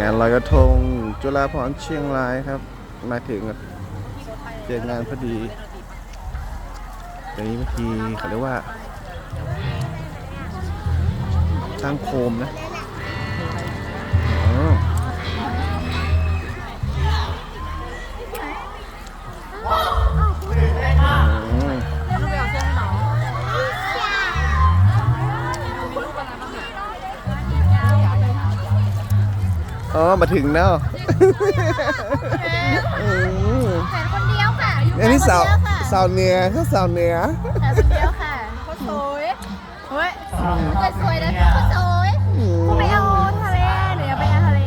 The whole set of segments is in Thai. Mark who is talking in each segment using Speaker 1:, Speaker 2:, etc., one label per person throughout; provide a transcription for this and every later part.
Speaker 1: งานลอยกระทง จุฬาพรเชียงรายครับ มาถึงเจองานพอดีตันี้เมื่อกี้เขาเรียกว่าสร้างโคมนะ อ๋อ มาถึงเนาะ
Speaker 2: แต่คนเดียวค่ะ
Speaker 1: อยู่อันนี้สาว
Speaker 2: คนเดียค่ะ
Speaker 1: สาวเนือเขาสาวเนือ
Speaker 2: แต่คนเดียวค่ะเขาสวยเฮ้ยคนสวยนะเขาสวย
Speaker 1: คุณ
Speaker 2: ไปเอาทะเลเดี๋ยวไปเอาทะเล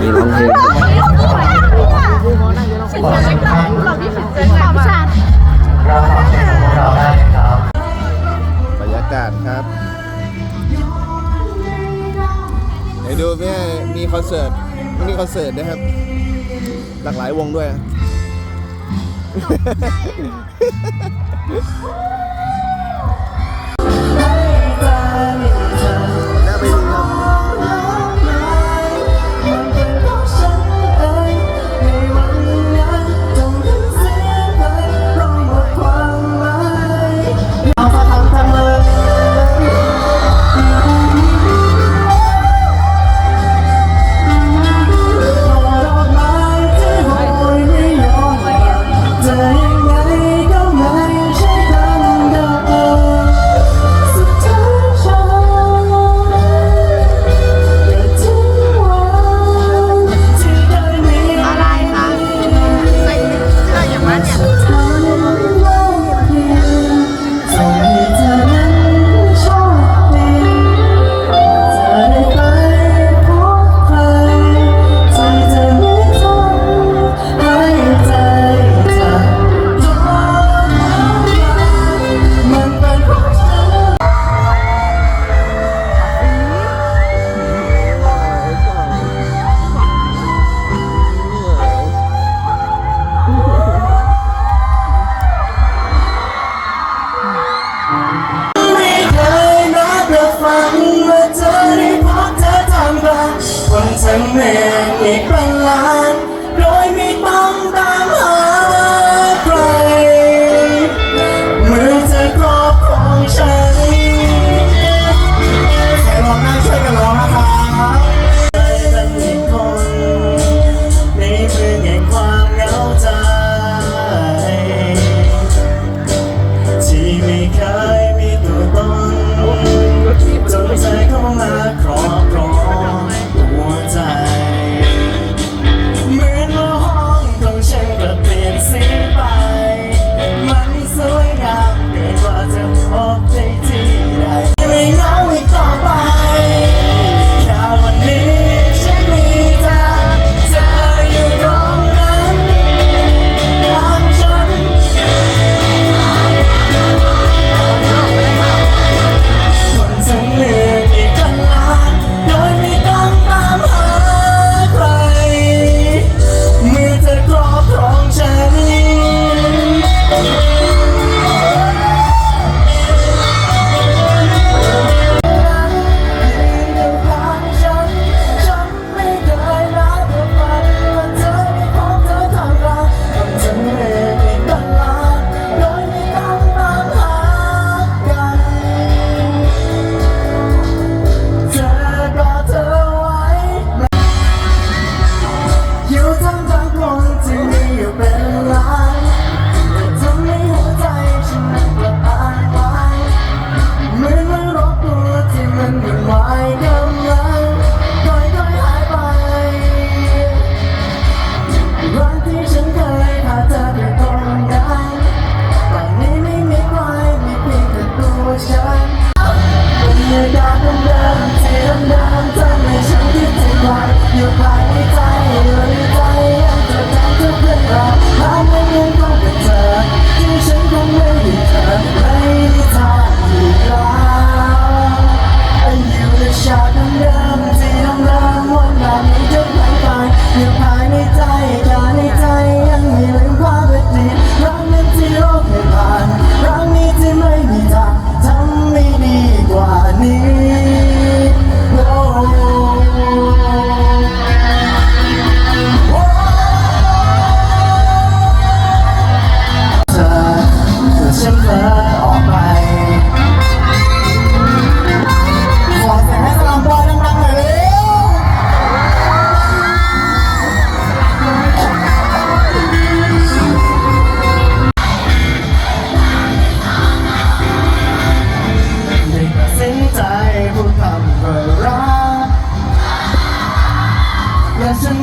Speaker 1: นี่ร้องเลง
Speaker 2: ฉันจะกลับหรอกที่ฉันจะกลับฉัน
Speaker 1: คอนเสิร์ตมินิคอนเสิร์ตนะครับ หลากหลายวงด้วย Bye.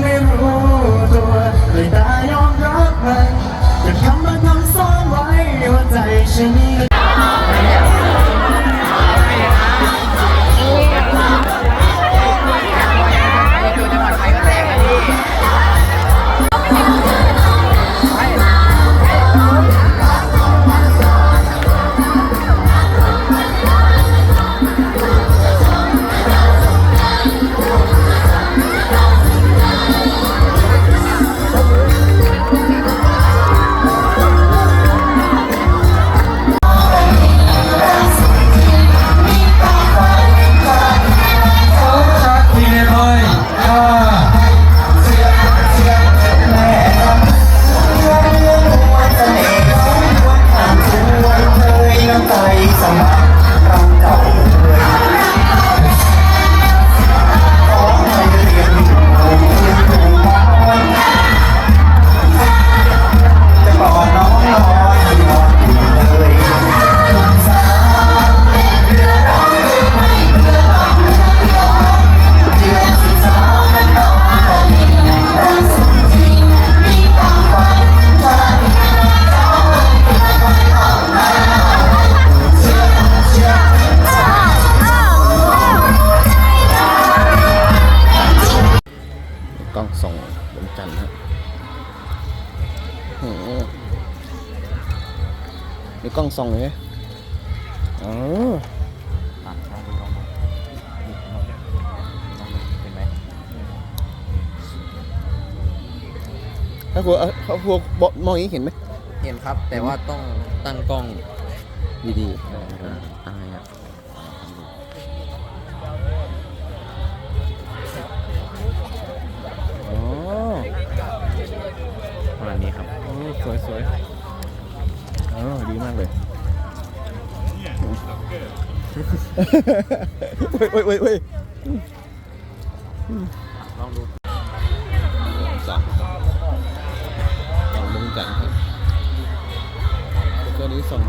Speaker 1: ไม่
Speaker 2: รู้
Speaker 3: ตัวเลยตายอมรับมันแต่คำมันทำซ้อนไว้ว่าใจฉัน กล้อง
Speaker 4: ส่องเลยอ๋อ
Speaker 5: อะลองดูลองดูนี่ลองดูลองดูเห็นไหม
Speaker 4: ถ้าพวกถ้าพวกบอกมองอย่างนี้เห็นไหม
Speaker 5: เห็นครับ แต่ว่าต้องตั้งกล้องดีๆอ่าตั้งไงอะ
Speaker 4: อ๋อ
Speaker 5: ประมาณนี้ครับ
Speaker 4: โอ้สวยสวยอ๋อดีมากเลย เว้ยเว้ยเว้ยเว้ย
Speaker 5: ลองดู
Speaker 4: สองสองดวงจันทร์ครับแล้วก็นี้ส่อง